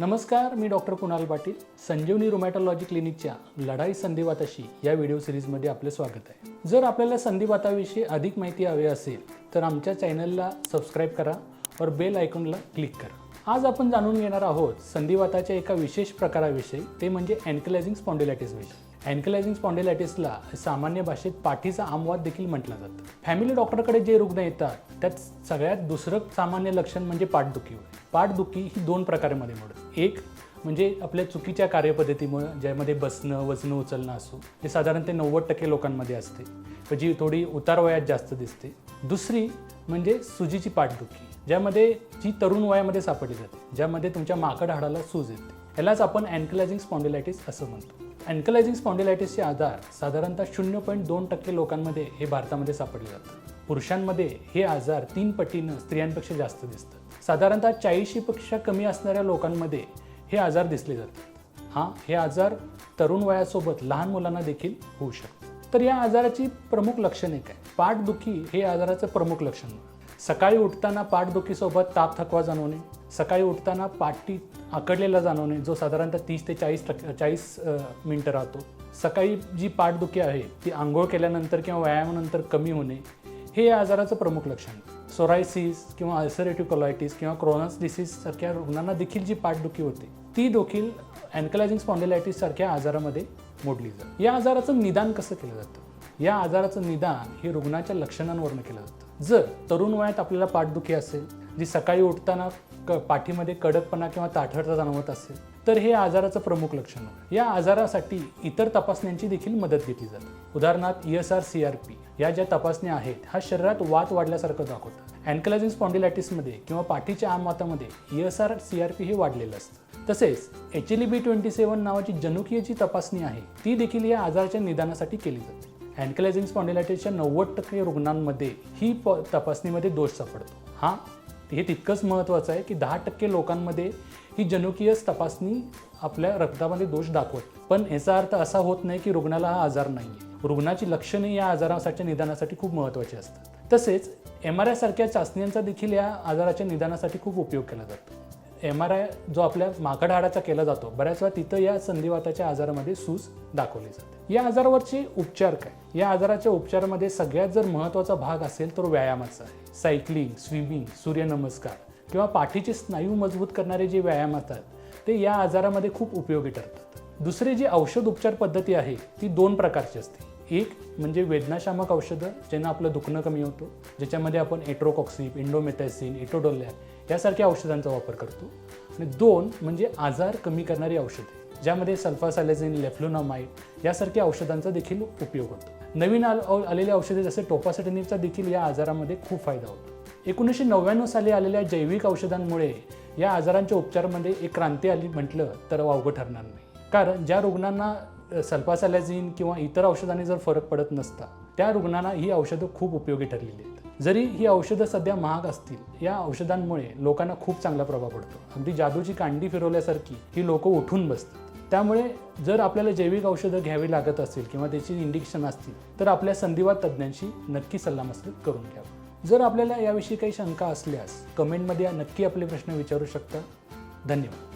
नमस्कार मी doctor Kunal Patil Sanjeevani rheumatology क्लिनिकच्या लढाई संधिवाताशी या व्हिडिओ सिरीजमध्ये आपले स्वागत आहे. जर आपल्याला संधिवाताविषयी अधिक माहिती हवी असेल तर आमच्या चॅनलला सबस्क्राईब करा और बेल आयकॉनला क्लिक करा. आज आपण जाणून घेणार आहोत संधिवाताच्या एका विशेष प्रकाराविषयी ते म्हणजे अँकलायझिंग स्पॉन्डिलायटिस अँकलायझिंग स्पॉन्डिलायटिसला सामान्य भाषेत पाठीचा आमवाद देखील म्हटलं जातं. फॅमिली डॉक्टरकडे जे रुग्ण येतात त्यात सगळ्यात दुसरं सामान्य लक्षण म्हणजे पाठदुखी होय. पाठदुखी ही दोन प्रकारामध्ये मोडत. एक म्हणजे आपल्या चुकीच्या कार्यपद्धतीमुळे ज्यामध्ये बसणं वजनं उचलणं असो हे साधारण ते नव्वद टक्के लोकांमध्ये असते. जी थोडी उतार वयात जास्त दिसते. दुसरी म्हणजे सुजीची पाठदुखी ज्यामध्ये जी तरुण वयामध्ये सापडली जाते ज्यामध्ये तुमच्या माकड हाडाला सूज येते. यालाच आपण अँकलायझिंग स्पॉन्डिलायटिस असं म्हणतो. अँकलायझिंग स्पॉन्डिलायटिसचे आजार साधारणतः शून्य पॉईंट दोन टक्के लोकांमध्ये हे भारतामध्ये सापडले जातात. पुरुषांमध्ये हे आजार तीन पटीनं स्त्रियांपेक्षा जास्त दिसतात. साधारणतः चाळीशीपेक्षा कमी असणाऱ्या लोकांमध्ये हे आजार दिसले जातात. हां हे आजार तरुण वयासोबत लहान मुलांना देखील होऊ शकतात. तर या आजाराची प्रमुख लक्षणे काय? पाठदुखी हे आजाराचं प्रमुख लक्षण. सकाळी उठताना पाठदुखीसोबत ताप थकवा जाणवणे सकाळी उठताना पाठी आकडलेला जाणवणे जो साधारणतः तीस ते चाळीस टक्के चाळीस मिनटं राहतो. सकाळी जी पाठदुखी आहे ती आंघोळ केल्यानंतर किंवा व्यायामानंतर कमी होणे हे या आजाराचं प्रमुख लक्षण सोरायसिस किंवा अल्सरेटिव्ह कोलायटिस किंवा क्रोनस डिसीज सारख्या रुग्णांना देखील जी पाठदुखी होते ती देखील अँकलायझिंग स्पॉन्डिलायटिस सारख्या आजारामध्ये मोडली जाते. या आजाराचं निदान कसं केलं जातं? या आजाराचं निदान हे रुग्णाच्या लक्षणांवरनं केलं जातं. जर तरुण वयात आपल्याला पाठदुखी असेल जी सकाळी उठताना क पाठीमध्ये कडकपणा किंवा ताठरता जाणवत असेल तर हे आजाराचं प्रमुख लक्षण आहे. या आजारासाठी इतर तपासण्यांची देखील मदत घेतली जाते. उदाहरणार्थ E S R C R P या ज्या तपासण्या आहेत हा शरीरात वात वाढल्यासारखं दाखवतात अँकलायझिंग स्पॉन्डिलायटिसमध्ये किंवा पाठीच्या आमवातामध्ये E S R C R P हे वाढलेलं असतं. तसेच H L B twenty seven नावाची जनुकीय जी तपासणी आहे ती देखील या आजाराच्या निदानासाठी केली जाते. अँकलायझिंग स्पॉन्डिलायटिसच्या नव्वद टक्के रुग्णांमध्ये ही प तपासणीमध्ये दोष सापडतो. हा हे तितकंच महत्त्वाचं आहे की दहा टक्के लोकांमध्ये ही जनुकीय तपासणी आपल्या रक्तामध्ये दोष दाखवत. पण याचा अर्थ असा होत नाही की रुग्णाला हा आजार नाही आहे रुग्णाची लक्षणे या आजारासाठी निदानासाठी खूप महत्त्वाची असतात. तसेच एम आर आय सारख्या चाचण्यांचा देखील या आजाराच्या निदानासाठी खूप उपयोग केला जातो. एम आर आय जो आपल्या माकड हाडाचा केला जातो बऱ्याच वेळा तिथं या संधिवाताच्या आजारामध्ये सूज दाखवली जाते. या आजारावरचे उपचार काय? या आजाराच्या उपचारामध्ये सगळ्यात जर महत्त्वाचा भाग असेल तर व्यायामाचा आहे. सायकलिंग स्विमिंग सूर्यनमस्कार किंवा पाठीचे स्नायू मजबूत करणारे जे व्यायाम असतात ते या आजारामध्ये खूप उपयोगी ठरतात. दुसरी जी औषध उपचार पद्धती आहे ती दोन प्रकारची असते. एक म्हणजे वेदनाशामक औषधं ज्यांना आपलं दुखणं कमी होतं ज्याच्यामध्ये आपण एट्रोकॉक्सिप इंडोमेथॅसिन इटोडोलॅक यासारख्या औषधांचा वापर करतो. आणि दोन म्हणजे आजार कमी करणारी औषधे ज्यामध्ये सल्फासालेझिन लेफ्लोनामाइड यासारख्या औषधांचा देखील उपयोग होतो. नवीन आल आव- आलेले औषधे जसे टोपासेटनिकचा देखील या आजारामध्ये खूप फायदा होतो. एकोणीसशे नव्याण्णव साली आलेल्या जैविक औषधांमुळे या आजारांच्या उपचारामध्ये एक क्रांती आली म्हटलं तर वावगं ठरणार नाही. कारण ज्या रुग्णांना सल्पासॅलॅझिन किंवा इतर औषधांनी जर फरक पडत नसता त्या रुग्णांना ही औषधं खूप उपयोगी ठरलेली आहेत. जरी ही औषधं सध्या महाग असतील या औषधांमुळे लोकांना खूप चांगला प्रभाव पडतो. अगदी जादूची कांडी फिरवल्यासारखी ही लोक उठून बसतात. त्यामुळे जर आपल्याला जैविक औषधं घ्यावी लागत असेल किंवा त्याची इंडिकेशन असतील तर आपल्या संधिवात तज्ज्ञांशी नक्की सल्लामसलत करून घ्यावं. जर आपल्याला याविषयी काही शंका असल्यास कमेंटमध्ये नक्की आपले प्रश्न विचारू शकता. धन्यवाद.